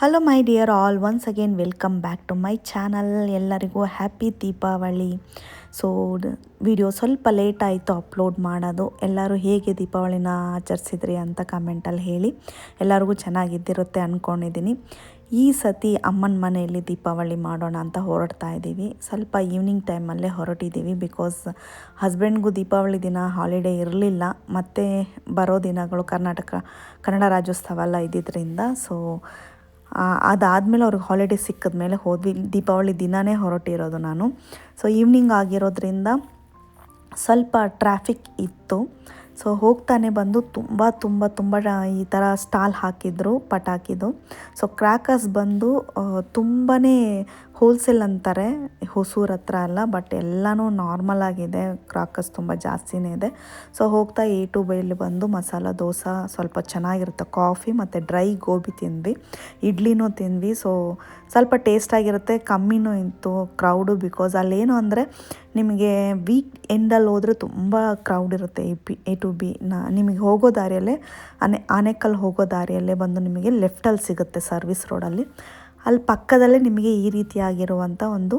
Hello my dear all ones again welcome back to my channel ಎಲ್ಲರಿಗೂ happy Deepavali. So video ಸ್ವಲ್ಪ late ಆಯಿತು upload ಮಾಡೋದು. ಎಲ್ಲರೂ ಹೇಗೆ ದೀಪಾವಳಿನ ಆಚರಿಸಿದ್ರಿ ಅಂತ ಕಮೆಂಟಲ್ಲಿ ಹೇಳಿ. ಎಲ್ಲರಿಗೂ ಚೆನ್ನಾಗಿದ್ದಿರುತ್ತೆ ಅಂದ್ಕೊಂಡಿದ್ದೀನಿ ಈ ಸತಿ ಅಮ್ಮನ ಮನೆಯಲ್ಲಿ ದೀಪಾವಳಿ ಮಾಡೋಣ ಅಂತ ಹೊರಡ್ತಾ ಇದ್ದೀವಿ. ಸ್ವಲ್ಪ ಈವ್ನಿಂಗ್ ಟೈಮಲ್ಲೇ ಹೊರಟಿದ್ದೀವಿ ಬಿಕಾಸ್ ಹಸ್ಬೆಂಡ್ಗೂ ದೀಪಾವಳಿ ದಿನ ಹಾಲಿಡೇ ಇರಲಿಲ್ಲ. ಮತ್ತು ಬರೋ ದಿನಗಳು ಕರ್ನಾಟಕ, ಕನ್ನಡ ರಾಜ್ಯೋತ್ಸವ ಎಲ್ಲ ಇದ್ದಿದ್ದರಿಂದ ಸೊ ಅದಾದಮೇಲೆ ಅವ್ರಿಗೆ ಹಾಲಿಡೇ ಸಿಕ್ಕಿದ ಮೇಲೆ ಹೋದ್ವಿ. ದೀಪಾವಳಿ ದಿನವೇ ಹೊರಟಿರೋದು ನಾನು. ಸೊ ಈವ್ನಿಂಗ್ ಆಗಿರೋದ್ರಿಂದ ಸ್ವಲ್ಪ ಟ್ರಾಫಿಕ್ ಇತ್ತು. ಸೊ ಹೋಗ್ತಾನೆ ಬಂದು ತುಂಬ ತುಂಬ ತುಂಬ ಈ ಥರ ಸ್ಟಾಲ್ ಹಾಕಿದ್ರು, ಪಟಾಕಿದು. ಸೊ ಕ್ರ್ಯಾಕರ್ಸ್ ಬಂದು ತುಂಬಾ ಹೋಲ್ಸೇಲ್ ಅಂತಾರೆ, ಹೊಸೂರು ಹತ್ರ ಅಲ್ಲ ಬಟ್ ಎಲ್ಲನೂ ನಾರ್ಮಲ್ ಆಗಿದೆ. ಕ್ರಾಕರ್ಸ್ ತುಂಬ ಜಾಸ್ತಿನೇ ಇದೆ. ಸೊ ಹೋಗ್ತಾ ಎ ಟು ಬೈಲಿ ಬಂದು ಮಸಾಲ, ದೋಸೆ ಸ್ವಲ್ಪ ಚೆನ್ನಾಗಿರುತ್ತೆ. ಕಾಫಿ ಮತ್ತು ಡ್ರೈ ಗೋಬಿ ತಿಂದ್ವಿ. ಇಡ್ಲಿನೂ ತಿಂದ್ವಿ. ಸೊ ಸ್ವಲ್ಪ ಟೇಸ್ಟಾಗಿರುತ್ತೆ ಕಮ್ಮಿನೂ ಇತ್ತು ಕ್ರೌಡು ಬಿಕಾಸ್ ಅಲ್ಲೇನು ಅಂದರೆ ನಿಮಗೆ ವೀಕ್ ಎಂಡಲ್ಲಿ ಹೋದರೆ ತುಂಬ ಕ್ರೌಡ್ ಇರುತ್ತೆ A P A to B ನ, ನಿಮಗೆ ಹೋಗೋ ದಾರಿಯಲ್ಲೇ, ಆನೆ ಆನೆಕಲ್ ಹೋಗೋ ದಾರಿಯಲ್ಲೇ ಬಂದು ನಿಮಗೆ ಲೆಫ್ಟಲ್ಲಿ ಸಿಗುತ್ತೆ ಸರ್ವಿಸ್ ರೋಡಲ್ಲಿ ಅಲ್ಲಿ ಪಕ್ಕದಲ್ಲೇ ನಿಮಗೆ ಈ ರೀತಿಯಾಗಿರುವಂಥ ಒಂದು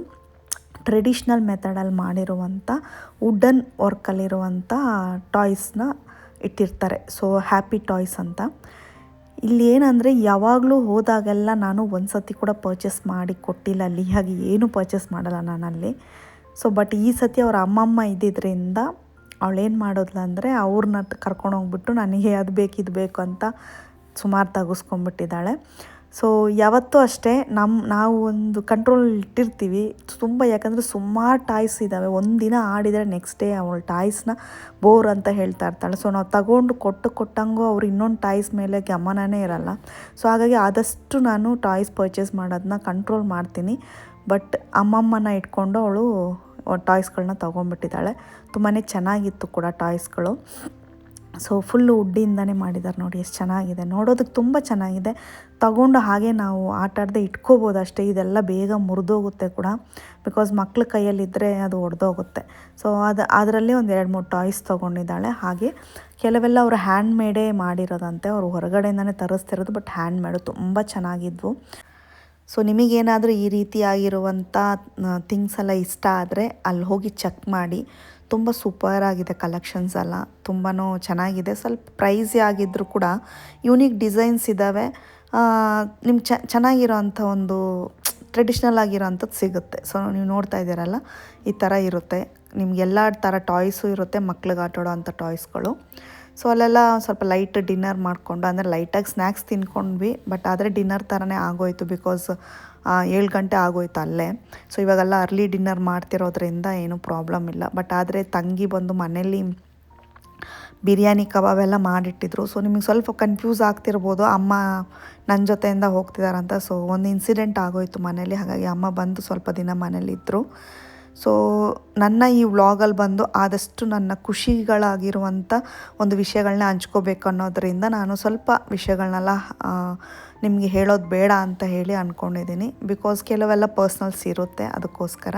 ಟ್ರೆಡಿಷ್ನಲ್ ಮೆಥಡಲ್ಲಿ ಮಾಡಿರುವಂಥ ವುಡನ್ ವರ್ಕಲ್ಲಿರುವಂಥ ಟಾಯ್ಸ್ನ ಇಟ್ಟಿರ್ತಾರೆ. ಸೊ ಹ್ಯಾಪಿ ಟಾಯ್ಸ್ ಅಂತ. ಇಲ್ಲಿ ಏನಂದರೆ, ಯಾವಾಗಲೂ ಹೋದಾಗೆಲ್ಲ ನಾನು ಒಂದು ಸತಿ ಕೂಡ ಪರ್ಚೇಸ್ ಮಾಡಿ ಕೊಟ್ಟಿಲ್ಲ. ಅಲ್ಲಿ ಹಾಗೆ ಏನು ಪರ್ಚೇಸ್ ಮಾಡಲ್ಲ ನಾನಲ್ಲಿ. ಸೊ ಬಟ್ ಈ ಸತಿ ಅವ್ರ ಅಮ್ಮಮ್ಮ ಇದ್ದಿದ್ದರಿಂದ ಅವಳೇನು ಮಾಡೋದ್ಲ ಅಂದರೆ, ಅವ್ರನ್ನ ಕರ್ಕೊಂಡೋಗ್ಬಿಟ್ಟು ನನಗೆ ಅದು ಬೇಕು, ಇದು ಬೇಕು ಅಂತ ಸುಮಾರು ತೆಗೆಸ್ಕೊಂಬಿಟ್ಟಿದ್ದಾಳೆ ಸೊ ಯಾವತ್ತೂ ಅಷ್ಟೇ ನಮ್ಮ ನಾವು ಒಂದು ಕಂಟ್ರೋಲ್ ಇಟ್ಟಿರ್ತೀವಿ. ತುಂಬ ಯಾಕಂದರೆ ಸುಮಾರು ಟಾಯ್ಸ್ ಇದ್ದಾವೆ ಒಂದಿನ ಆಡಿದರೆ ನೆಕ್ಸ್ಟ್ ಡೇ ಅವಳ ಟಾಯ್ಸ್ನ ಬೋರ್ ಅಂತ ಹೇಳ್ತಾ ಇರ್ತಾಳೆ. ಸೊ ನಾವು ತಗೊಂಡು ಕೊಟ್ಟು ಕೊಟ್ಟಂಗೂ ಅವ್ರು ಇನ್ನೊಂದು ಟಾಯ್ಸ್ ಮೇಲೆ ಗಮನವೇ ಇರಲ್ಲ. ಸೊ ಹಾಗಾಗಿ ಆದಷ್ಟು ನಾನು ಟಾಯ್ಸ್ ಪರ್ಚೇಸ್ ಮಾಡೋದನ್ನ ಕಂಟ್ರೋಲ್ ಮಾಡ್ತೀನಿ. ಬಟ್ ಅಮ್ಮಮ್ಮನ ಇಟ್ಕೊಂಡು ಅವಳು ಟಾಯ್ಸ್ಗಳನ್ನ ತೊಗೊಂಡ್ಬಿಟ್ಟಿದ್ದಾಳೆ. ತುಂಬಾ ಚೆನ್ನಾಗಿತ್ತು ಕೂಡ ಟಾಯ್ಸ್ಗಳು ಸೊ ಫುಲ್ಲು ವುಡ್ಡಿಂದನೇ ಮಾಡಿದ್ದಾರೆ ನೋಡಿ, ಎಷ್ಟು ಚೆನ್ನಾಗಿದೆ. ನೋಡೋದಕ್ಕೆ ತುಂಬ ಚೆನ್ನಾಗಿದೆ. ತಗೊಂಡು ಹಾಗೆ ನಾವು ಆಟಾಡದೆ ಇಟ್ಕೋಬೋದು ಅಷ್ಟೇ. ಇದೆಲ್ಲ ಬೇಗ ಮುರಿದೋಗುತ್ತೆ ಕೂಡ. ಬಿಕಾಸ್ ಮಕ್ಳ ಕೈಯಲ್ಲಿದ್ದರೆ ಅದು ಒಡೆದೋಗುತ್ತೆ. ಸೊ ಅದು, ಅದರಲ್ಲಿ ಒಂದು ಎರಡು ಮೂರು ಟಾಯ್ಸ್ ತೊಗೊಂಡಿದ್ದಾಳೆ. ಹಾಗೆ ಕೆಲವೆಲ್ಲ ಅವರು ಹ್ಯಾಂಡ್ ಮೇಡೇ ಮಾಡಿರೋದಂತೆ. ಅವರು ಹೊರಗಡೆಯಿಂದನೇ ತರಿಸ್ತಿರೋದು ಬಟ್ ಹ್ಯಾಂಡ್ ಮೇಡು ತುಂಬ ಚೆನ್ನಾಗಿದ್ವು. ಸೊ ನಿಮಗೇನಾದರೂ ಈ ರೀತಿಯಾಗಿರುವಂಥ ಥಿಂಗ್ಸ್ ಎಲ್ಲ ಇಷ್ಟ ಆದರೆ ಅಲ್ಲಿ ಹೋಗಿ ಚೆಕ್ ಮಾಡಿ. ತುಂಬ ಸೂಪರಾಗಿದೆ ಕಲೆಕ್ಷನ್ಸ್ ಎಲ್ಲ. ತುಂಬಾ ಚೆನ್ನಾಗಿದೆ. ಸ್ವಲ್ಪ ಪ್ರೈಸಿ ಆಗಿದ್ದರೂ ಕೂಡ ಯೂನಿಕ್ ಡಿಸೈನ್ಸ್ ಇದ್ದಾವೆ ನಿಮ್ಮ ಚ ಚೆನ್ನಾಗಿರೋ ಅಂಥ ಒಂದು ಟ್ರೆಡಿಷ್ನಲ್ ಆಗಿರೋಂಥದ್ದು ಸಿಗುತ್ತೆ. ಸೊ ನೀವು ನೋಡ್ತಾ ಇದ್ದೀರಲ್ಲ, ಈ ಥರ ಇರುತ್ತೆ. ನಿಮಗೆಲ್ಲ ಥರ ಟಾಯ್ಸು ಇರುತ್ತೆ, ಮಕ್ಳಿಗೆ ಆಟಾಡೋ ಅಂಥ ಟಾಯ್ಸ್ಗಳು ಸೊ ಅಲ್ಲೆಲ್ಲ ಸ್ವಲ್ಪ ಲೈಟ್ ಡಿನ್ನರ್ ಮಾಡಿಕೊಂಡು, ಅಂದರೆ ಲೈಟಾಗಿ ಸ್ನ್ಯಾಕ್ಸ್ ತಿನ್ಕೊಂಡ್ವಿ ಬಟ್ ಆದರೆ ಡಿನ್ನರ್ ಥರನೇ ಆಗೋಯ್ತು ಬಿಕಾಸ್ ಏಳು ಗಂಟೆ ಆಗೋಯ್ತು ಅಲ್ಲೇ. ಸೊ ಇವಾಗೆಲ್ಲ ಅರ್ಲಿ ಡಿನ್ನರ್ ಮಾಡ್ತಿರೋದ್ರಿಂದ ಏನೂ ಪ್ರಾಬ್ಲಮ್ ಇಲ್ಲ. ಬಟ್ ಆದರೆ ತಂಗಿ ಬಂದು ಮನೇಲಿ ಬಿರಿಯಾನಿ ಕಬಾಬ್ ಎಲ್ಲ ಮಾಡಿಟ್ಟಿದ್ರು. ಸೊ ನಿಮಗೆ ಸ್ವಲ್ಪ ಕನ್ಫ್ಯೂಸ್ ಆಗ್ತಿರ್ಬೋದು. ಅಮ್ಮ ನನ್ನ ಜೊತೆಯಿಂದ ಹೋಗ್ತಿದಾರಂತ. ಸೊ ಒಂದು ಇನ್ಸಿಡೆಂಟ್ ಆಗೋಯ್ತು ಮನೇಲಿ ಹಾಗಾಗಿ ಅಮ್ಮ ಬಂದು ಸ್ವಲ್ಪ ದಿನ ಮನೇಲಿದ್ದರು ಸೊ ನನ್ನ ಈ ವ್ಲಾಗಲ್ಲಿ ಬಂದು ಆದಷ್ಟು ನನ್ನ ಖುಷಿಗಳಾಗಿರುವಂಥ ಒಂದು ವಿಷಯಗಳನ್ನ ಹಂಚ್ಕೋಬೇಕು ಅನ್ನೋದರಿಂದ ನಾನು ಸ್ವಲ್ಪ ವಿಷಯಗಳನ್ನೆಲ್ಲ ನಿಮಗೆ ಹೇಳೋದು ಬೇಡ ಅಂತ ಹೇಳಿ ಅಂದ್ಕೊಂಡಿದ್ದೀನಿ ಬಿಕಾಸ್ ಕೆಲವೆಲ್ಲ ಪರ್ಸ್ನಲ್ಸ್ ಇರುತ್ತೆ ಅದಕ್ಕೋಸ್ಕರ.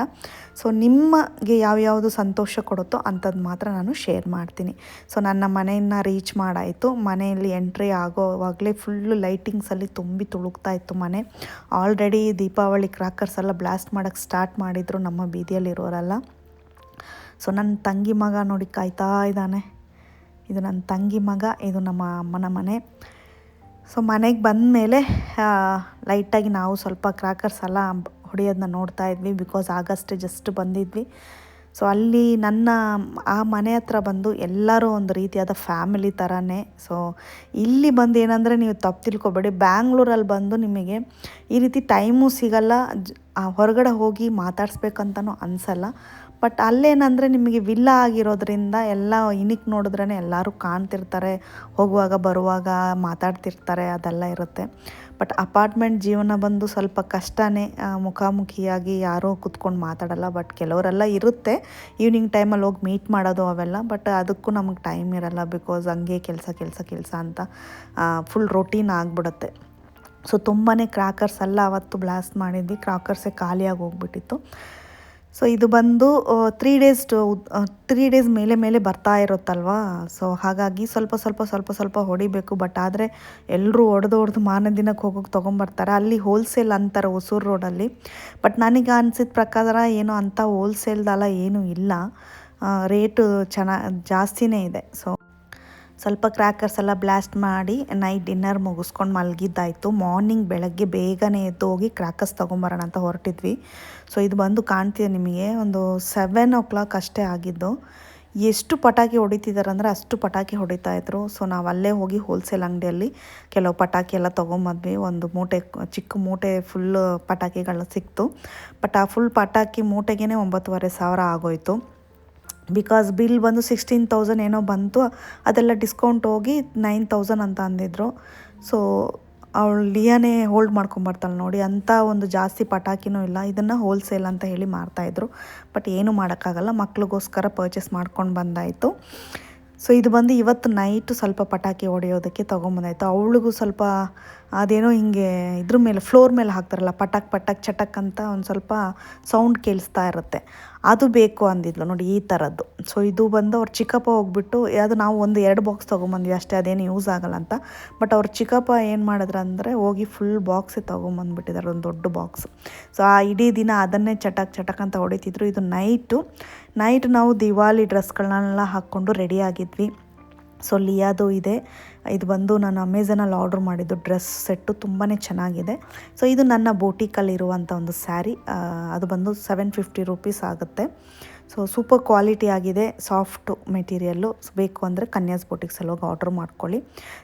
ಸೊ ನಿಮಗೆ ಯಾವ್ಯಾವುದು ಸಂತೋಷ ಕೊಡುತ್ತೋ ಅಂಥದ್ದು ಮಾತ್ರ ನಾನು ಶೇರ್ ಮಾಡ್ತೀನಿ. ಸೊ ನನ್ನ ಮನೆಯನ್ನು ರೀಚ್ ಮಾಡಾಯಿತು. ಮನೆಯಲ್ಲಿ ಎಂಟ್ರಿ ಆಗೋವಾಗಲೇ ಫುಲ್ಲು ಲೈಟಿಂಗ್ಸಲ್ಲಿ ತುಂಬಿ ತುಳುಕ್ತಾ ಇತ್ತು ಮನೆ. ಆಲ್ರೆಡಿ ದೀಪಾವಳಿ ಕ್ರಾಕರ್ಸ್ ಎಲ್ಲ ಬ್ಲಾಸ್ಟ್ ಮಾಡೋಕ್ಕೆ ಸ್ಟಾರ್ಟ್ ಮಾಡಿದರು ನಮ್ಮ ಬೀದಿಯಲ್ಲಿರೋರೆಲ್ಲ. ಸೊ ನನ್ನ ತಂಗಿ ಮಗ ನೋಡಿ ಕಾಯ್ತಾ ಇದ್ದಾನೆ. ಇದು ನನ್ನ ತಂಗಿ ಮಗ, ಇದು ನಮ್ಮ ಅಮ್ಮನ ಮನೆ. ಸೊ ಮನೆಗೆ ಬಂದ ಮೇಲೆ ಲೈಟಾಗಿ ನಾವು ಸ್ವಲ್ಪ ಕ್ರ್ಯಾಕರ್ಸ್ ಎಲ್ಲ ಹೊಡೆಯೋದನ್ನ ನೋಡ್ತಾ ಇದ್ವಿ ಬಿಕಾಸ್ ಆಗಷ್ಟೇ ಜಸ್ಟ್ ಬಂದಿದ್ವಿ. ಸೊ ಅಲ್ಲಿ ನನ್ನ, ಆ ಮನೆ ಹತ್ರ ಬಂದು ಎಲ್ಲರೂ ಒಂದು ರೀತಿಯಾದ ಫ್ಯಾಮಿಲಿ ಥರನೇ ಸೊ ಇಲ್ಲಿ ಬಂದು ಏನಂದರೆ ನೀವು ತಪ್ಪು ತಿಳ್ಕೊಬೇಡಿ. ಬ್ಯಾಂಗ್ಳೂರಲ್ಲಿ ಬಂದು ನಿಮಗೆ ಈ ರೀತಿ ಟೈಮು ಸಿಗಲ್ಲ. ಹೊರಗಡೆ ಹೋಗಿ ಮಾತಾಡಿಸ್ಬೇಕಂತನೂ ಅನಿಸಲ್ಲ. ಬಟ್ ಅಲ್ಲೇನಂದರೆ ನಿಮಗೆ ವಿಲ್ಲ ಆಗಿರೋದ್ರಿಂದ ಎಲ್ಲ ಇನಿಕ್ ನೋಡಿದ್ರೇ ಎಲ್ಲರೂ ಕಾಣ್ತಿರ್ತಾರೆ, ಹೋಗುವಾಗ ಬರುವಾಗ ಮಾತಾಡ್ತಿರ್ತಾರೆ, ಅದೆಲ್ಲ ಇರುತ್ತೆ. ಬಟ್ ಅಪಾರ್ಟ್ಮೆಂಟ್ ಜೀವನ ಬಂದು ಸ್ವಲ್ಪ ಕಷ್ಟನೇ ಮುಖಾಮುಖಿಯಾಗಿ ಯಾರೂ ಕುತ್ಕೊಂಡು ಮಾತಾಡಲ್ಲ, ಬಟ್ ಕೆಲವರೆಲ್ಲ ಇರುತ್ತೆ. ಈವ್ನಿಂಗ್ ಟೈಮಲ್ಲಿ ಹೋಗಿ ಮೀಟ್ ಮಾಡೋದು ಅವೆಲ್ಲ, ಬಟ್ ಅದಕ್ಕೂ ನಮಗೆ ಟೈಮ್ ಇರಲ್ಲ ಬಿಕಾಸ್ ಹಂಗೆ ಕೆಲಸ ಕೆಲಸ ಕೆಲಸ ಅಂತ ಫುಲ್ ರೊಟೀನ್ ಆಗಿಬಿಡುತ್ತೆ. ಸೊ ತುಂಬಾ ಕ್ರಾಕರ್ಸ್ ಎಲ್ಲ ಅವತ್ತು ಬ್ಲಾಸ್ಟ್ ಮಾಡಿದ್ವಿ ಕ್ರಾಕರ್ಸೇ ಖಾಲಿಯಾಗಿ ಹೋಗ್ಬಿಟ್ಟಿತ್ತು. ಸೊ ಇದು ಬಂದು ತ್ರೀ ಡೇಸ್ ತ್ರೀ ಡೇಸ್ ಮೇಲೆ ಮೇಲೆ ಬರ್ತಾ ಇರುತ್ತಲ್ವಾ? ಸೊ ಹಾಗಾಗಿ ಸ್ವಲ್ಪ ಸ್ವಲ್ಪ ಸ್ವಲ್ಪ ಸ್ವಲ್ಪ ಹೊಡಿಬೇಕು. ಬಟ್ ಆದರೆ ಎಲ್ಲರೂ ಹೊಡೆದು ಹೊಡೆದು ಮಾರನೇ ದಿನಕ್ಕೆ ಹೋಗೋಕೆ ತೊಗೊಂಬರ್ತಾರೆ. ಅಲ್ಲಿ ಹೋಲ್ಸೇಲ್ ಅಂತಾರೆ ಹೊಸೂರು ರೋಡಲ್ಲಿ ಬಟ್ ನನಗೆ ಅನಿಸಿದ ಪ್ರಕಾರ ಏನು ಅಂಥ ಹೋಲ್ಸೇಲ್ದಲ್ಲ ಏನೂ ಇಲ್ಲ. ರೇಟು ಚೆನ್ನಾಗಿ ಜಾಸ್ತಿನೇ ಇದೆ. ಸೊ ಸ್ವಲ್ಪ ಕ್ರ್ಯಾಕರ್ಸ್ ಎಲ್ಲ ಬ್ಲಾಸ್ಟ್ ಮಾಡಿ ನೈಟ್ ಡಿನ್ನರ್ ಮುಗಿಸ್ಕೊಂಡು ಮಲಗಿದ್ದಾಯಿತು. ಮಾರ್ನಿಂಗ್ ಬೆಳಗ್ಗೆ ಬೇಗನೆ ಎದ್ದು ಹೋಗಿ ಕ್ರ್ಯಾಕರ್ಸ್ ತೊಗೊಂಬರೋಣ ಅಂತ ಹೊರಟಿದ್ವಿ. ಸೊ ಇದು ಬಂದು ಕಾಣ್ತಿದೆ ನಿಮಗೆ. ಒಂದು ಸೆವೆನ್ ಓ ಕ್ಲಾಕ್ ಅಷ್ಟೇ ಆಗಿದ್ದು. ಎಷ್ಟು ಪಟಾಕಿ ಹೊಡಿತಿದ್ದಾರೆ ಅಂದರೆ ಅಷ್ಟು ಪಟಾಕಿ ಹೊಡಿತಾ ಇದ್ರು. ಸೊ ನಾವು ಅಲ್ಲೇ ಹೋಗಿ ಹೋಲ್ಸೇಲ್ ಅಂಗಡಿಯಲ್ಲಿ ಕೆಲವು ಪಟಾಕಿ ಎಲ್ಲ ತೊಗೊಂಬಂದ್ವಿ. ಒಂದು ಮೂಟೆ, ಚಿಕ್ಕ ಮೂಟೆ ಫುಲ್ ಪಟಾಕಿಗಳು ಸಿಕ್ತು. ಬಟ್ ಆ ಫುಲ್ ಪಟಾಕಿ ಮೂಟೆಗೇ ಒಂಬತ್ತುವರೆ ಸಾವಿರ ಆಗೋಯ್ತು. ಬಿಕಾಸ್ ಬಿಲ್ ಬಂದು ಸಿಕ್ಸ್ಟೀನ್ ತೌಸಂಡ್ ಏನೋ ಬಂತು, ಅದೆಲ್ಲ ಡಿಸ್ಕೌಂಟ್ ಹೋಗಿ ನೈನ್ ತೌಸಂಡ್ ಅಂತ ಅಂದಿದ್ರು. ಸೊ ಅವಳು ಲಿಯಾನೇ ಹೋಲ್ಡ್ ಮಾಡ್ಕೊಂಬರ್ತಾಳೆ ನೋಡಿ ಅಂಥ ಒಂದು ಜಾಸ್ತಿ ಪಟಾಕಿನೂ ಇಲ್ಲ, ಇದನ್ನು ಹೋಲ್ಸೇಲ್ ಅಂತ ಹೇಳಿ ಮಾರ್ತಾಯಿದ್ರು ಬಟ್ ಏನೂ ಮಾಡೋಕ್ಕಾಗಲ್ಲ, ಮಕ್ಳಿಗೋಸ್ಕರ ಪರ್ಚೇಸ್ ಮಾಡ್ಕೊಂಡು ಬಂದಾಯಿತು. ಸೊ ಇದು ಬಂದು ಇವತ್ತು ನೈಟು ಸ್ವಲ್ಪ ಪಟಾಕಿ ಹೊಡೆಯೋದಕ್ಕೆ ತೊಗೊಂಬಂದಾಯಿತು. ಅವಳಿಗೂ ಸ್ವಲ್ಪ ಅದೇನೋ ಹಿಂಗೆ ಇದ್ರ ಮೇಲೆ ಫ್ಲೋರ್ ಮೇಲೆ ಹಾಕ್ತಾರಲ್ಲ, ಪಟಕ್ ಪಟಕ್ ಚಟಕ್ ಅಂತ ಒಂದು ಸ್ವಲ್ಪ ಸೌಂಡ್ ಕೇಳಿಸ್ತಾ ಇರುತ್ತೆ. ಅದು ಬೇಕು ಅಂದಿದ್ಲು ನೋಡಿ ಈ ಥರದ್ದು ಸೊ ಇದು ಬಂದು ಅವ್ರ ಚಿಕ್ಕಪ್ಪ ಹೋಗ್ಬಿಟ್ಟು, ಅದು ನಾವು ಒಂದು ಎರಡು ಬಾಕ್ಸ್ ತೊಗೊಂಬಂದ್ವಿ ಅಷ್ಟೇ, ಅದೇನು ಯೂಸ್ ಆಗಲ್ಲ ಅಂತ. ಬಟ್ ಅವ್ರ ಚಿಕ್ಕಪ್ಪ ಏನು ಮಾಡಿದ್ರು ಅಂದರೆ, ಹೋಗಿ ಫುಲ್ ಬಾಕ್ಸ್ ತೊಗೊಂಬಂದ್ಬಿಟ್ಟಿದ್ದಾರೆ ಒಂದು ದೊಡ್ಡ ಬಾಕ್ಸ್ ಸೊ ಆ ಇಡೀ ದಿನ ಅದನ್ನೇ ಚಟಕ್ ಚಟಕ್ ಅಂತ ಹೊಡಿತಿದ್ರು. ಇದು ನೈಟು ನೈಟ್ ನಾವು ದಿವಾಲಿ ಡ್ರೆಸ್ಗಳನ್ನೆಲ್ಲ ಹಾಕ್ಕೊಂಡು ರೆಡಿ ಆಗಿದ್ವಿ. ಸೊ ಲಿಯಾದು ಇದೆ. ಇದು ಬಂದು ನಾನು ಅಮೆಝಾನಲ್ಲಿ ಆರ್ಡ್ರ್ ಮಾಡಿದ್ದು ಡ್ರೆಸ್ ಸೆಟ್ಟು ತುಂಬಾ ಚೆನ್ನಾಗಿದೆ. ಸೊ ಇದು ನನ್ನ ಬೋಟಿಕಲ್ಲಿರುವಂಥ ಒಂದು ಸ್ಯಾರಿ. ಅದು ಬಂದು ಸೆವೆನ್ ಫಿಫ್ಟಿ ರುಪೀಸ್ ಆಗುತ್ತೆ. ಸೊ ಸೂಪರ್ ಕ್ವಾಲಿಟಿ ಆಗಿದೆ, ಸಾಫ್ಟು ಮೆಟೀರಿಯಲ್ಲು. ಬೇಕು ಅಂದರೆ ಕನ್ಯಾಸ್ ಬೋಟಿಕ್ಸಲ್ಲಿ ಹೋಗಿ ಆರ್ಡ್ರ್ ಮಾಡ್ಕೊಳ್ಳಿ.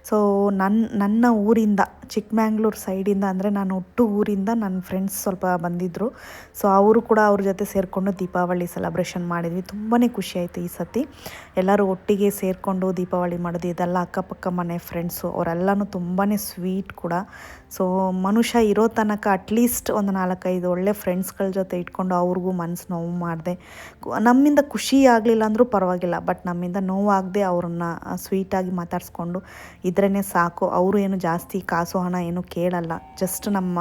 ಸೊ ನನ್ನ ನನ್ನ ಊರಿಂದ ಚಿಕ್ಕಮ್ಯಾಂಗ್ಳೂರು ಸೈಡಿಂದ ಅಂದರೆ ನಾನು ಒಟ್ಟು ಊರಿಂದ ನನ್ನ ಫ್ರೆಂಡ್ಸ್ ಸ್ವಲ್ಪ ಬಂದಿದ್ದರು ಸೊ ಅವರು ಕೂಡ ಅವ್ರ ಜೊತೆ ಸೇರಿಕೊಂಡು ದೀಪಾವಳಿ ಸೆಲೆಬ್ರೇಷನ್ ಮಾಡಿದ್ವಿ. ತುಂಬಾ ಖುಷಿ ಆಯಿತು ಈ ಸತಿ. ಎಲ್ಲರೂ ಒಟ್ಟಿಗೆ ಸೇರಿಕೊಂಡು ದೀಪಾವಳಿ ಮಾಡೋದು, ಇದೆಲ್ಲ ಅಕ್ಕಪಕ್ಕ ಮನೆ ಫ್ರೆಂಡ್ಸು ಅವರೆಲ್ಲನೂ ತುಂಬಾ ಸ್ವೀಟ್ ಕೂಡ. ಸೊ ಮನುಷ್ಯ ಇರೋ ತನಕ ಅಟ್ಲೀಸ್ಟ್ ಒಂದು ನಾಲ್ಕೈದು ಒಳ್ಳೆ ಫ್ರೆಂಡ್ಸ್ಗಳ ಜೊತೆ ಇಟ್ಕೊಂಡು ಅವ್ರಿಗೂ ಮನಸ್ಸು ನೋವು ಮಾಡಿದೆ. ನಮ್ಮಿಂದ ಖುಷಿ ಆಗಲಿಲ್ಲ ಅಂದರೂ ಪರವಾಗಿಲ್ಲ ಬಟ್ ನಮ್ಮಿಂದ ನೋವಾಗದೆ ಅವ್ರನ್ನ ಸ್ವೀಟಾಗಿ ಮಾತಾಡಿಸ್ಕೊಂಡು ಇದ್ರೇ ಸಾಕು. ಅವರು ಏನು ಜಾಸ್ತಿ ಕಾಸು ಹಣ ಏನು ಕೇಳಲ್ಲ ಜಸ್ಟ್ ನಮ್ಮ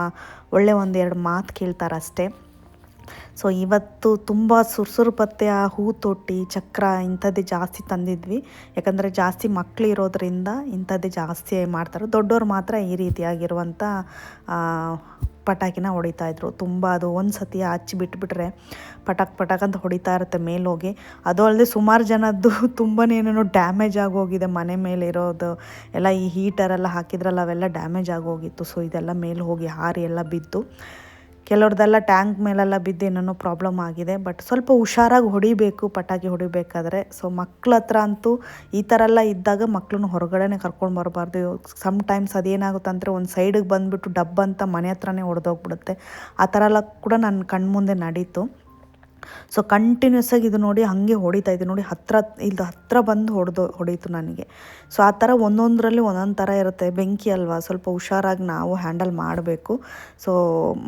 ಒಳ್ಳೆ ಒಂದೆರಡು ಮಾತು ಕೇಳ್ತಾರಷ್ಟೇ. ಸೊ ಇವತ್ತು ತುಂಬ ಸುರ್ಸುರು ಪತ್ತೆ, ಆ ಹೂ ತೊಟ್ಟಿ, ಚಕ್ರ ಇಂಥದ್ದೇ ಜಾಸ್ತಿ ತಂದಿದ್ವಿ. ಯಾಕಂದರೆ ಜಾಸ್ತಿ ಮಕ್ಕಳು ಇರೋದ್ರಿಂದ ಇಂಥದ್ದೇ ಜಾಸ್ತಿ ಮಾಡ್ತಾರೆ. ದೊಡ್ಡವ್ರು ಮಾತ್ರ ಈ ರೀತಿಯಾಗಿರುವಂಥ ಪಟಾಕಿನ ಹೊಡಿತಾಯಿದ್ರು ತುಂಬ ಅದು ಒಂದು ಸತಿ ಹಚ್ಚಿ ಬಿಟ್ಬಿಟ್ರೆ ಪಟಾಕ್ ಪಟಾಕ್ ಅಂತ ಹೊಡಿತಾ ಇರುತ್ತೆ ಮೇಲೋಗಿ. ಅದು ಅಲ್ಲದೆ ಸುಮಾರು ಜನದ್ದು ತುಂಬಾ ಏನೇನೋ ಡ್ಯಾಮೇಜ್ ಆಗೋಗಿದೆ ಮನೆ ಮೇಲೆ ಇರೋದು. ಎಲ್ಲ ಈ ಹೀಟರೆಲ್ಲ ಹಾಕಿದ್ರಲ್ಲ ಅವೆಲ್ಲ ಡ್ಯಾಮೇಜ್ ಆಗೋಗಿತ್ತು. ಸೊ ಇದೆಲ್ಲ ಮೇಲೆ ಹೋಗಿ ಹಾರಿ ಎಲ್ಲ ಬಿದ್ದು. ಕೆಲವ್ರದ್ದೆಲ್ಲ ಟ್ಯಾಂಕ್ ಮೇಲೆಲ್ಲ ಬಿದ್ದು ಏನೇನೋ ಪ್ರಾಬ್ಲಮ್ ಆಗಿದೆ. ಬಟ್ ಸ್ವಲ್ಪ ಹುಷಾರಾಗಿ ಹೊಡಿಬೇಕು, ಪಟಾಕಿ ಹೊಡಿಬೇಕಾದ್ರೆ. ಸೊ ಮಕ್ಳ ಹತ್ರ ಅಂತೂ ಈ ಥರ ಎಲ್ಲ ಇದ್ದಾಗ ಮಕ್ಳನ್ನ ಹೊರಗಡೆನೆ ಕರ್ಕೊಂಡು ಬರಬಾರ್ದು. ಸಮ್ ಟೈಮ್ಸ್ ಅದೇನಾಗುತ್ತೆ ಅಂದರೆ ಒಂದು ಸೈಡಿಗೆ ಬಂದುಬಿಟ್ಟು ಡಬ್ಬ ಅಂತ ಮನೆ ಹತ್ರನೇ ಹೊಡೆದೋಗ್ಬಿಡುತ್ತೆ ಆ ಥರ ಎಲ್ಲ ಕೂಡ ನನ್ನ ಕಣ್ಮುಂದೆ ನಡೀತು. ಸೊ ಕಂಟಿನ್ಯೂಸ್ ಆಗಿ ಇದು ನೋಡಿ ಹಾಗೆ ಹೊಡಿತಾ ಇದೆ. ನೋಡಿ ಹತ್ತಿರ ಇಲ್ಲಿ ಹತ್ತಿರ ಬಂದು ಹೊಡೆದು, ಹೊಡೀತು ನನಗೆ. ಸೊ ಆ ಥರ ಒಂದೊಂದರಲ್ಲಿ ಒಂದೊಂದು ಥರ ಇರುತ್ತೆ. ಬೆಂಕಿ ಅಲ್ವಾ? ಸ್ವಲ್ಪ ಹುಷಾರಾಗಿ ನಾವು ಹ್ಯಾಂಡಲ್ ಮಾಡಬೇಕು. ಸೊ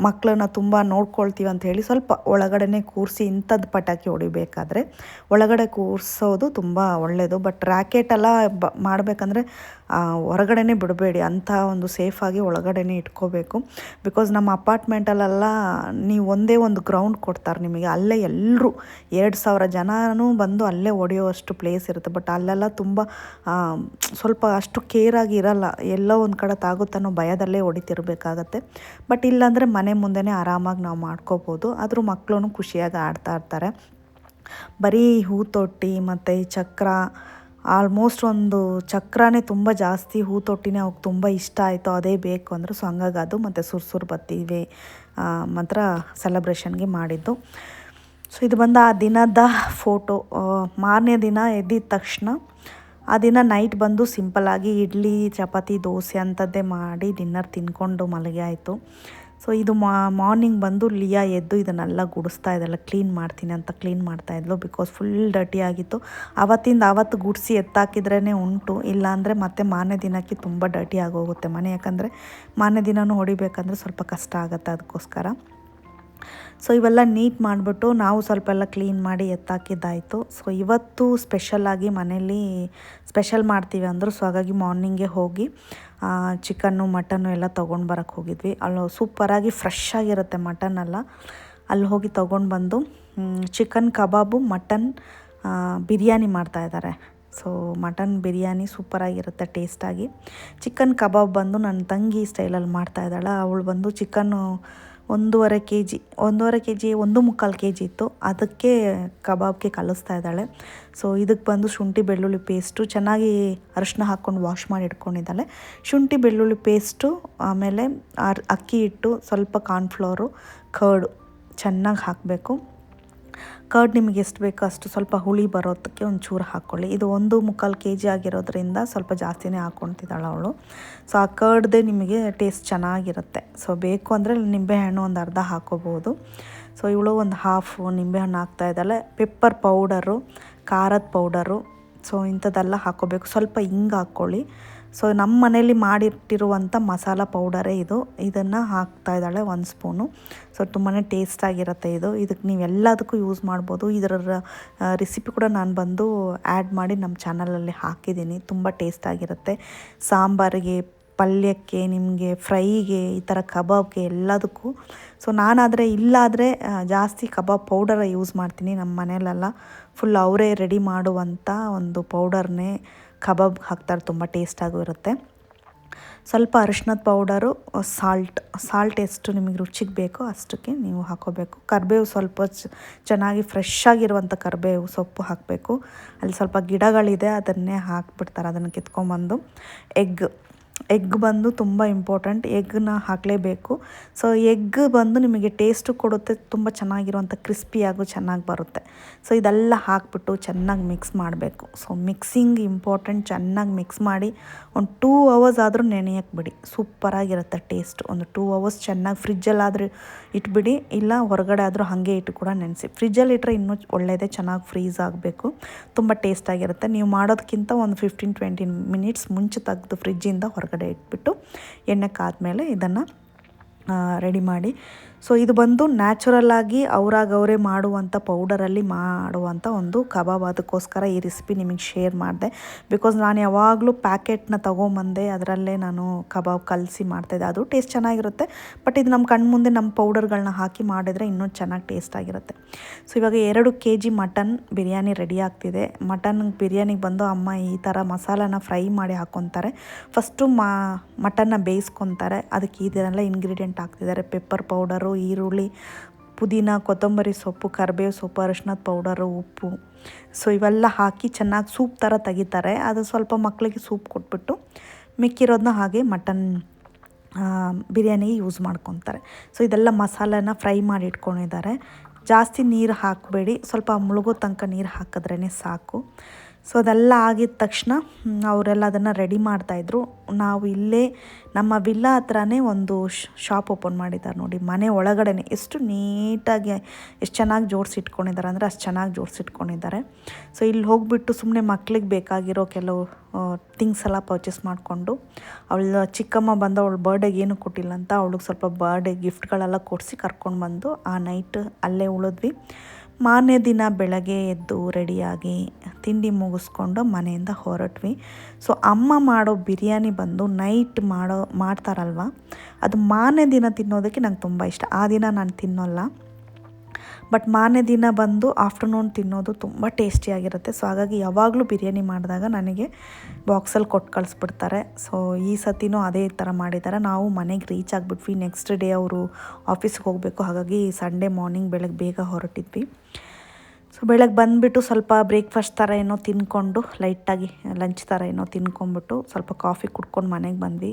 ಮಕ್ಕಳನ್ನ ತುಂಬ ನೋಡ್ಕೊಳ್ತೀವಿ ಅಂತ ಹೇಳಿ ಸ್ವಲ್ಪ ಒಳಗಡೆನೆ ಕೂರಿಸಿ ಇಂಥದ್ದು ಪಟಾಕಿ ಹೊಡಿಬೇಕಾದ್ರೆ ಒಳಗಡೆ ಕೂರಿಸೋದು ತುಂಬ ಒಳ್ಳೆಯದು ಬಟ್ ರ್ಯಾಕೆಟ್ ಎಲ್ಲ ಬ, ಮಾಡಬೇಕಂದ್ರೆ ಹೊರಗಡೆನೇ ಬಿಡಬೇಡಿ. ಅಂಥ ಒಂದು ಸೇಫಾಗಿ ಒಳಗಡೆನೇ ಇಟ್ಕೋಬೇಕು. ಬಿಕಾಸ್ ನಮ್ಮ ಅಪಾರ್ಟ್ಮೆಂಟಲ್ಲೆಲ್ಲ ನೀವು ಒಂದೇ ಒಂದು ಗ್ರೌಂಡ್ ಕೊಡ್ತಾರೆ ನಿಮಗೆ. ಅಲ್ಲೇ ಎಲ್ಲರೂ ಎರಡು ಸಾವಿರ ಜನನೂ ಬಂದು ಅಲ್ಲೇ ಹೊಡೆಯೋವಷ್ಟು ಪ್ಲೇಸ್ ಇರುತ್ತೆ. ಬಟ್ ಅಲ್ಲೆಲ್ಲ ತುಂಬ ಸ್ವಲ್ಪ ಅಷ್ಟು ಕೇರಾಗಿ ಇರಲ್ಲ. ಎಲ್ಲೋ ಒಂದು ಕಡೆ ತಾಗುತ್ತನ್ನೋ ಭಯದಲ್ಲೇ ಹೊಡಿತಿರ್ಬೇಕಾಗತ್ತೆ. ಬಟ್ ಇಲ್ಲಾಂದರೆ ಮನೆ ಮುಂದೆನೇ ಆರಾಮಾಗಿ ನಾವು ಮಾಡ್ಕೋಬೋದು. ಆದರೂ ಮಕ್ಕಳು ಖುಷಿಯಾಗಿ ಆಡ್ತಾ ಇರ್ತಾರೆ. ಬರೀ ಹೂತೊಟ್ಟಿ ಮತ್ತು ಈ ಚಕ್ರ ಆಲ್ಮೋಸ್ಟ್ ಒಂದು ಚಕ್ರನೇ ತುಂಬ ಜಾಸ್ತಿ. ಹೂ ತೊಟ್ಟಿನೇ ಅವ್ರಿಗೆ ತುಂಬ ಇಷ್ಟ ಆಯಿತು, ಅದೇ ಬೇಕು ಅಂದರೆ. ಸೊ ಹಂಗಾಗಿ ಅದು ಮತ್ತು ಸುರ್ಸುರು ಬತ್ತಿವೆ ಮಾತ್ರ ಸೆಲೆಬ್ರೇಷನ್ಗೆ ಮಾಡಿದ್ದು. ಸೊ ಇದು ಬಂದು ಆ ದಿನದ ಫೋಟೋ ಮಾರನೇ ದಿನ ಎದ್ದಿದ ತಕ್ಷಣ ಆ ದಿನ ನೈಟ್ ಬಂದು ಸಿಂಪಲ್ಲಾಗಿ ಇಡ್ಲಿ, ಚಪಾತಿ, ದೋಸೆ ಅಂಥದ್ದೇ ಮಾಡಿ ಡಿನ್ನರ್ ತಿನ್ಕೊಂಡು ಮಲಗೆ ಆಯಿತು. ಸೊ ಇದು ಮಾರ್ನಿಂಗ್ ಬಂದು ಲಿಯಾ ಎದ್ದು ಇದನ್ನೆಲ್ಲ ಗುಡಿಸ್ತಾ ಇದ್ದಲ್ಲ ಕ್ಲೀನ್ ಮಾಡ್ತೀನಿ ಅಂತ ಕ್ಲೀನ್ ಮಾಡ್ತಾ ಇದ್ಲು ಬಿಕಾಸ್ ಫುಲ್ ಡರ್ಟಿ ಆಗಿತ್ತು. ಆವತ್ತಿಂದ ಆವತ್ತು ಗುಡಿಸಿ ಎತ್ತಾಕಿದ್ರೇ ಉಂಟು. ಇಲ್ಲಾಂದರೆ ಮತ್ತೆ ಮಾರನೇ ದಿನಕ್ಕೆ ತುಂಬ ಡರ್ಟಿ ಆಗೋಗುತ್ತೆ ಮನೆ. ಯಾಕಂದರೆ ಮಾರನೇ ದಿನವೂ ಹೊಡಿಬೇಕಂದ್ರೆ ಸ್ವಲ್ಪ ಕಷ್ಟ ಆಗುತ್ತೆ ಅದಕ್ಕೋಸ್ಕರ. ಸೊ ಇವೆಲ್ಲ ನೀಟ್ ಮಾಡಿಬಿಟ್ಟು ನಾವು ಸ್ವಲ್ಪ ಎಲ್ಲ ಕ್ಲೀನ್ ಮಾಡಿ ಎತ್ತಾಕಿದ್ದಾಯಿತು. ಸೊ ಇವತ್ತು ಸ್ಪೆಷಲಾಗಿ ಮನೇಲಿ ಸ್ಪೆಷಲ್ ಮಾಡ್ತೀವಿ ಅಂದರು ಸೊ ಹಾಗಾಗಿ ಮಾರ್ನಿಂಗೆ ಹೋಗಿ ಚಿಕನ್ನು ಮಟನ್ನು ಎಲ್ಲ ತೊಗೊಂಡು ಬರೋಕ್ಕೆ ಹೋಗಿದ್ವಿ. ಅಲ್ಲಿ ಸೂಪರಾಗಿ ಫ್ರೆಶ್ ಆಗಿರುತ್ತೆ ಮಟನ್ ಎಲ್ಲ. ಅಲ್ಲಿ ಹೋಗಿ ತೊಗೊಂಡು ಬಂದು ಚಿಕನ್ ಕಬಾಬು ಮಟನ್ ಬಿರಿಯಾನಿ ಮಾಡ್ತಾಯಿದ್ದಾರೆ ಸೊ ಮಟನ್ ಬಿರಿಯಾನಿ ಸೂಪರಾಗಿರುತ್ತೆ ಟೇಸ್ಟಾಗಿ ಚಿಕನ್ ಕಬಾಬ್ ಬಂದು ನನ್ನ ತಂಗಿ ಸ್ಟೈಲಲ್ಲಿ ಮಾಡ್ತಾ ಇದ್ದಾಳೆ. ಅವಳು ಬಂದು ಚಿಕನ್ನು ಒಂದೂವರೆ ಕೆ ಜಿ ಒಂದೂವರೆ ಕೆ ಜಿ ಒಂದು ಮುಕ್ಕಾಲು ಕೆ ಜಿ ಇತ್ತು. ಅದಕ್ಕೆ ಕಬಾಬ್ಗೆ ಕಲಿಸ್ತಾ ಇದ್ದಾಳೆ. ಸೊ ಇದಕ್ಕೆ ಬಂದು ಶುಂಠಿ ಬೆಳ್ಳುಳ್ಳಿ ಪೇಸ್ಟು ಚೆನ್ನಾಗಿ ಅರಿಶಿನ ಹಾಕ್ಕೊಂಡು ವಾಶ್ ಮಾಡಿ ಇಟ್ಕೊಂಡಿದ್ದಾಳೆ. ಶುಂಠಿ ಬೆಳ್ಳುಳ್ಳಿ ಪೇಸ್ಟು ಆಮೇಲೆ ಅಕ್ಕಿ ಹಿಟ್ಟು, ಸ್ವಲ್ಪ ಕಾರ್ನ್ಫ್ಲೋರು ಕರ್ಡು ಚೆನ್ನಾಗಿ ಹಾಕಬೇಕು. ಕರ್ಡ್ ನಿಮಗೆ ಎಷ್ಟು ಬೇಕೋ ಅಷ್ಟು ಸ್ವಲ್ಪ ಹುಳಿ ಬರೋದಕ್ಕೆ ಒಂಚೂರು ಚೂರು ಹಾಕ್ಕೊಳ್ಳಿ. ಇದು ಒಂದು ಮುಕ್ಕಾಲು ಕೆ ಜಿ ಆಗಿರೋದ್ರಿಂದ ಸ್ವಲ್ಪ ಜಾಸ್ತಿನೇ ಹಾಕ್ಕೊತಿದ್ದಾಳೆ ಅವಳು. ಸೊ ಆ ಕರ್ಡ್ದೇ ನಿಮಗೆ ಟೇಸ್ಟ್ ಚೆನ್ನಾಗಿರುತ್ತೆ. ಸೊ ಬೇಕು ಅಂದರೆ ನಿಂಬೆಹಣ್ಣು ಒಂದು ಅರ್ಧ ಹಾಕೋಬೋದು ಸೊ ಇವಳು ಒಂದು ಹಾಫ್ ನಿಂಬೆಹಣ್ಣು ಹಾಕ್ತಾ ಇದ್ದಾಳೆ. ಪೆಪ್ಪರ್ ಪೌಡರು ಖಾರದ ಪೌಡರು ಸೊ ಇಂಥದ್ದೆಲ್ಲ ಹಾಕ್ಕೋಬೇಕು. ಸ್ವಲ್ಪ ಹಿಂಗೆ ಹಾಕ್ಕೊಳ್ಳಿ. ಸೊ ನಮ್ಮ ಮನೇಲಿ ಮಾಡಿಟ್ಟಿರುವಂಥ ಮಸಾಲ ಪೌಡರೇ ಇದು. ಇದನ್ನು ಹಾಕ್ತಾ ಇದ್ದಾಳೆ ಒಂದು ಸ್ಪೂನು. ಸೊ ತುಂಬಾ ಟೇಸ್ಟಾಗಿರುತ್ತೆ ಇದು. ಇದಕ್ಕೆ ನೀವು ಎಲ್ಲದಕ್ಕೂ ಯೂಸ್ ಮಾಡ್ಬೋದು. ಇದರ ರೆಸಿಪಿ ಕೂಡ ನಾನು ಬಂದು ಆ್ಯಡ್ ಮಾಡಿ ನಮ್ಮ ಚಾನಲಲ್ಲಿ ಹಾಕಿದ್ದೀನಿ. ತುಂಬ ಟೇಸ್ಟಾಗಿರುತ್ತೆ ಸಾಂಬಾರಿಗೆ, ಪಲ್ಯಕ್ಕೆ, ನಿಮಗೆ ಫ್ರೈಗೆ, ಈ ಥರ ಕಬಾಬ್ಗೆ ಎಲ್ಲದಕ್ಕೂ. ಸೊ ನಾನಾದರೆ ಇಲ್ಲಾದರೆ ಜಾಸ್ತಿ ಕಬಾಬ್ ಪೌಡರ ಯೂಸ್ ಮಾಡ್ತೀನಿ ನಮ್ಮ ಮನೆಯಲ್ಲೆಲ್ಲ ಫುಲ್ ಅವರೇ ರೆಡಿ ಮಾಡುವಂಥ ಒಂದು ಪೌಡರ್ನೇ ಕಬಾಬ್ ಹಾಕ್ತಾರೆ, ತುಂಬ ಟೇಸ್ಟಾಗೂ ಇರುತ್ತೆ. ಸ್ವಲ್ಪ ಅರಿಶಿನದ ಪೌಡರು, ಸಾಲ್ಟ್ ಸಾಲ್ಟ್ ಎಷ್ಟು ನಿಮಗೆ ರುಚಿಗೆ ಬೇಕೋ ಅಷ್ಟಕ್ಕೆ ನೀವು ಹಾಕೋಬೇಕು. ಕರಿಬೇವು ಸ್ವಲ್ಪ ಚೆನ್ನಾಗಿ ಫ್ರೆಶ್ ಆಗಿರುವಂಥ ಕರಿಬೇವು ಸೊಪ್ಪು ಹಾಕಬೇಕು. ಅಲ್ಲಿ ಸ್ವಲ್ಪ ಗಿಡಗಳಿದೆ, ಅದನ್ನೇ ಹಾಕ್ಬಿಡ್ತಾರೆ, ಅದನ್ನು ಕಿತ್ಕೊಂಬಂದು ಎಗ್ ಎಗ್ ಬಂದು ತುಂಬ ಇಂಪಾರ್ಟೆಂಟ್ ಎಗ್ನ ಹಾಕಲೇಬೇಕು. ಸೊ ಎಗ್ ಬಂದು ನಿಮಗೆ ಟೇಸ್ಟು ಕೊಡುತ್ತೆ, ತುಂಬ ಚೆನ್ನಾಗಿರುವಂಥ ಕ್ರಿಸ್ಪಿಯಾಗೂ ಚೆನ್ನಾಗಿ ಬರುತ್ತೆ. ಸೊ ಇದೆಲ್ಲ ಹಾಕ್ಬಿಟ್ಟು ಚೆನ್ನಾಗಿ ಮಿಕ್ಸ್ ಮಾಡಬೇಕು. ಸೊ ಮಿಕ್ಸಿಂಗ್ ಇಂಪಾರ್ಟೆಂಟ್ ಚೆನ್ನಾಗಿ ಮಿಕ್ಸ್ ಮಾಡಿ ಒಂದು ಟೂ ಅವರ್ಸ್ ಆದರೂ ನೆನೆಯಕ್ಕೆ ಬಿಡಿ. ಸೂಪರಾಗಿರುತ್ತೆ ಟೇಸ್ಟ್ ಒಂದು ಟೂ ಅವರ್ಸ್ ಚೆನ್ನಾಗಿ ಫ್ರಿಜ್ಜಲ್ಲಾದರೂ ಇಟ್ಬಿಡಿ. ಇಲ್ಲ ಹೊರಗಡೆ ಆದರೂ ಹಾಗೆ ಇಟ್ಟು ಕೂಡ ನೆನೆಸಿ. ಫ್ರಿಜ್ಜಲ್ಲಿ ಇಟ್ಟರೆ ಇನ್ನೂ ಒಳ್ಳೆಯದೇ ಚೆನ್ನಾಗಿ ಫ್ರೀಸ್ ಆಗಬೇಕು. ತುಂಬ ಟೇಸ್ಟಾಗಿರುತ್ತೆ ನೀವು ಮಾಡೋದಕ್ಕಿಂತ ಒಂದು ಫಿಫ್ಟೀನ್ ಟ್ವೆಂಟಿ ಮಿನಿಟ್ಸ್ ಮುಂಚೆ ತೆಗೆದು ಫ್ರಿಜ್ಜಿಂದ ಹೊರಗಡೆ ಇಟ್ಬಿಟ್ಟು ಎಣ್ಣೆ ಕಾದ ಮೇಲೆ ಇದನ್ನು ರೆಡಿ ಮಾಡಿ ಸೊ ಇದು ಬಂದು ನ್ಯಾಚುರಲ್ ಆಗಿ ಅವರೇ ಮಾಡುವಂಥ ಪೌಡರಲ್ಲಿ ಮಾಡುವಂಥ ಒಂದು ಕಬಾಬ್. ಅದಕ್ಕೋಸ್ಕರ ಈ ರೆಸಿಪಿ ನಿಮಗೆ ಶೇರ್ ಮಾಡಿದೆ. ಬಿಕಾಸ್ ನಾನು ಯಾವಾಗಲೂ ಪ್ಯಾಕೆಟ್ನ ತೊಗೊಂಬಂದೆ, ಅದರಲ್ಲೇ ನಾನು ಕಬಾಬ್ ಕಲಸಿ ಮಾಡ್ತಾಯಿದ್ದೆ ಅದು ಟೇಸ್ಟ್ ಚೆನ್ನಾಗಿರುತ್ತೆ. ಬಟ್ ಇದು ನಮ್ಮ ಕಣ್ಣು ಮುಂದೆ ನಮ್ಮ ಪೌಡರ್ಗಳನ್ನ ಹಾಕಿ ಮಾಡಿದರೆ ಇನ್ನೂ ಚೆನ್ನಾಗಿ ಟೇಸ್ಟ್ ಆಗಿರುತ್ತೆ. ಸೊ ಇವಾಗ ಎರಡು K G mutton biryani ready ಆಗ್ತಿದೆ. ಮಟನ್ ಬಿರಿಯಾನಿಗೆ ಬಂದು ಅಮ್ಮ ಈ ಥರ ಮಸಾಲಾನ ಫ್ರೈ ಮಾಡಿ ಹಾಕ್ಕೊತಾರೆ ಫಸ್ಟು ಮಟನ್ನ ಬೇಯಿಸ್ಕೊತಾರೆ. ಅದಕ್ಕೆ ಇದನ್ನೆಲ್ಲ ಇಂಗ್ರೀಡಿಯೆಂಟ್ ಹಾಕ್ತಿದ್ದಾರೆ. ಪೆಪ್ಪರ್ ಪೌಡರು ಈರುಳ್ಳಿ, ಪುದೀನ, ಕೊತ್ತಂಬರಿ ಸೊಪ್ಪು, ಕರಿಬೇವು ಸೊಪ್ಪು ಅರಿಶಿನದ ಪೌಡರು, ಉಪ್ಪು. ಸೊ ಇವೆಲ್ಲ ಹಾಕಿ ಚೆನ್ನಾಗಿ ಸೂಪ್ ಥರ ತೆಗಿತಾರೆ. ಅದು ಸ್ವಲ್ಪ ಮಕ್ಕಳಿಗೆ ಸೂಪ್ ಕೊಟ್ಬಿಟ್ಟು ಮಿಕ್ಕಿರೋದನ್ನ ಹಾಗೆ ಮಟನ್ ಬಿರಿಯಾನಿಗೆ ಯೂಸ್ ಮಾಡ್ಕೊತಾರೆ. ಸೊ ಇದೆಲ್ಲ ಮಸಾಲೆನ ಫ್ರೈ ಮಾಡಿ ಇಟ್ಕೊಂಡಿದ್ದಾರೆ. ಜಾಸ್ತಿ ನೀರು ಹಾಕಬೇಡಿ. ಸ್ವಲ್ಪ ಮುಳುಗೋ ತನಕ ನೀರು ಹಾಕಿದ್ರೇ ಸಾಕು. ಸೊ ಅದೆಲ್ಲ ಆಗಿದ ತಕ್ಷಣ ಅವರೆಲ್ಲ ಅದನ್ನು ರೆಡಿ ಮಾಡ್ತಾಯಿದ್ರು ನಾವು ಇಲ್ಲೇ ನಮ್ಮ ವಿಲ್ಲಾ ಹತ್ರನೇ ಒಂದು ಶಾಪ್ ಓಪನ್ ಮಾಡಿದ್ದಾರೆ ನೋಡಿ. ಮನೆ ಒಳಗಡೆ ಎಷ್ಟು ನೀಟಾಗಿ ಎಷ್ಟು ಚೆನ್ನಾಗಿ ಜೋಡಿಸಿಟ್ಕೊಂಡಿದ್ದಾರೆ ಅಂದರೆ ಅಷ್ಟು ಚೆನ್ನಾಗಿ ಜೋಡಿಸಿಟ್ಕೊಂಡಿದ್ದಾರೆ ಸೊ ಇಲ್ಲಿ ಹೋಗಿಬಿಟ್ಟು ಸುಮ್ಮನೆ ಮಕ್ಳಿಗೆ ಬೇಕಾಗಿರೋ ಕೆಲವು ಥಿಂಗ್ಸ್ ಎಲ್ಲ ಪರ್ಚೇಸ್ ಮಾಡಿಕೊಂಡು, ಅವಳ ಚಿಕ್ಕಮ್ಮ ಬಂದು ಅವಳು ಬರ್ಡೇಗೆ ಏನು ಕೊಟ್ಟಿಲ್ಲ ಅಂತ ಅವಳಿಗೆ ಸ್ವಲ್ಪ ಬರ್ಡೇ ಗಿಫ್ಟ್ಗಳೆಲ್ಲ ಕೊಡಿಸಿ ಕರ್ಕೊಂಡು ಬಂದು ಆ ನೈಟ್ ಅಲ್ಲೇ ಉಳಿದ್ವಿ. ಮಾರನೇ ದಿನ ಬೆಳಗ್ಗೆ ಎದ್ದು ರೆಡಿಯಾಗಿ ತಿಂಡಿ ಮುಗಿಸ್ಕೊಂಡು ಮನೆಯಿಂದ ಹೊರಟ್ವಿ. ಸೊ, ಅಮ್ಮ ಮಾಡೋ ಬಿರಿಯಾನಿ ಬಂದು ನೈಟ್ ಮಾಡೋ, ಮಾಡ್ತಾರಲ್ವ? ಅದು ಮಾರನೇ ದಿನ ತಿನ್ನೋದಕ್ಕೆ ನಂಗೆ ತುಂಬ ಇಷ್ಟ. ಆ ದಿನ ನಾನು ತಿನ್ನೋಲ್ಲ. ಬಟ್ ಮಾರನೇ ದಿನ ಬಂದು ಆಫ್ಟರ್ನೂನ್ ತಿನ್ನೋದು ತುಂಬ ಟೇಸ್ಟಿಯಾಗಿರುತ್ತೆ. ಸೊ ಹಾಗಾಗಿ ಯಾವಾಗಲೂ ಬಿರಿಯಾನಿ ಮಾಡಿದಾಗ ನನಗೆ ಬಾಕ್ಸಲ್ಲಿ ಕೊಟ್ಟು ಕಳಿಸ್ಬಿಡ್ತಾರೆ. ಸೊ ಈ ಸತಿನೂ ಅದೇ ಥರ ಮಾಡಿದ್ದಾರೆ. ನಾವು ಮನೆಗೆ ರೀಚ್ ಆಗಿಬಿಟ್ವಿ. ನೆಕ್ಸ್ಟ್ ಡೇ ಅವರು ಆಫೀಸ್ಗೆ ಹೋಗಬೇಕು. ಹಾಗಾಗಿ ಸಂಡೇ ಮಾರ್ನಿಂಗ್ ಬೆಳಗ್ಗೆ ಬೇಗ ಹೊರಟಿದ್ವಿ. ಸೊ ಬೆಳಗ್ಗೆ ಬಂದುಬಿಟ್ಟು ಸ್ವಲ್ಪ ಬ್ರೇಕ್ಫಾಸ್ಟ್ ಥರ ಏನೋ ತಿನ್ಕೊಂಡು ಲೈಟಾಗಿ ಲಂಚ್ ಥರ ಏನೋ ತಿನ್ಕೊಂಬಿಟ್ಟು ಸ್ವಲ್ಪ ಕಾಫಿ ಕುಡ್ಕೊಂಡು ಮನೆಗೆ ಬಂದ್ವಿ.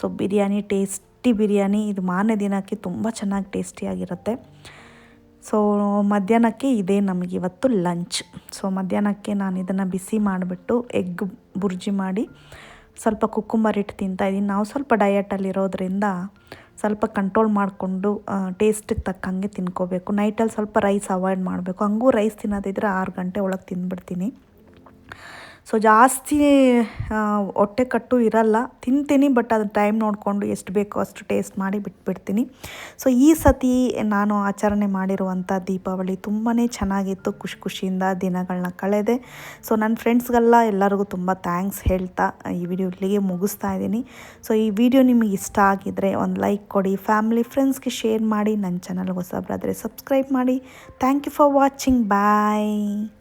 So biryani tasty biryani. ಇದು ಮಾರನೇ ದಿನಕ್ಕೆ ತುಂಬ ಚೆನ್ನಾಗಿ ಟೇಸ್ಟಿಯಾಗಿರುತ್ತೆ. ಸೊ ಮಧ್ಯಾಹ್ನಕ್ಕೆ ಇದೇ ನಮಗೆ ಇವತ್ತು ಲಂಚ್ ಸೊ ಮಧ್ಯಾಹ್ನಕ್ಕೆ ನಾನು ಇದನ್ನು ಬಿಸಿ ಮಾಡಿಬಿಟ್ಟು ಎಗ್ ಬುರ್ಜಿ ಮಾಡಿ ಸ್ವಲ್ಪ ಕುಕ್ಕುಂಬರ್ ಇಟ್ಟು ತಿಂತಾಯಿದ್ದೀನಿ ನಾವು ಸ್ವಲ್ಪ ಡಯಟಲ್ಲಿರೋದ್ರಿಂದ ಸ್ವಲ್ಪ ಕಂಟ್ರೋಲ್ ಮಾಡಿಕೊಂಡು ಟೇಸ್ಟಿಗೆ ತಕ್ಕಂಗೆ ತಿನ್ಕೋಬೇಕು. ನೈಟಲ್ಲಿ ಸ್ವಲ್ಪ ರೈಸ್ ಅವಾಯ್ಡ್ ಮಾಡಬೇಕು. ಹಂಗೂ ರೈಸ್ ತಿನ್ನೋದಿದ್ರೆ ಆರು ಗಂಟೆ ಒಳಗೆ ತಿಂದ್ಬಿಡ್ತೀನಿ. ಸೊ ಜಾಸ್ತಿ ಹೊಟ್ಟೆ ಕಟ್ಟು ಇರಲ್ಲ. ತಿಂತೀನಿ ಬಟ್ ಅದನ್ನು ಟೈಮ್ ನೋಡಿಕೊಂಡು ಎಷ್ಟು ಬೇಕೋ ಅಷ್ಟು ಟೇಸ್ಟ್ ಮಾಡಿ ಬಿಟ್ಬಿಡ್ತೀನಿ. ಸೊ ಈ ಸತಿ ನಾನು ಆಚರಣೆ ಮಾಡಿರುವಂಥ ದೀಪಾವಳಿ ತುಂಬಾ ಚೆನ್ನಾಗಿತ್ತು. ಖುಷಿ ಖುಷಿಯಿಂದ ದಿನಗಳನ್ನ ಕಳೆದೆ. ಸೊ ನನ್ನ ಫ್ರೆಂಡ್ಸ್ಗೆಲ್ಲ ಎಲ್ಲರಿಗೂ ತುಂಬ ಥ್ಯಾಂಕ್ಸ್ ಹೇಳ್ತಾ, ಈ ವಿಡಿಯೋ ಇಲ್ಲಿಗೆ ಮುಗಿಸ್ತಾ ಇದ್ದೀನಿ. ಸೊ ಈ ವಿಡಿಯೋ ನಿಮಗೆ ಇಷ್ಟ ಆಗಿದ್ರೆ ಒಂದು ಲೈಕ್ ಕೊಡಿ. ಫ್ಯಾಮಿಲಿ ಫ್ರೆಂಡ್ಸ್ಗೆ ಶೇರ್ ಮಾಡಿ. ನನ್ನ ಚಾನಲ್ಗೆ ಹೊಸಬ್ರಾದರೆ ಸಬ್ಸ್ಕ್ರೈಬ್ ಮಾಡಿ. Thank you for watching bye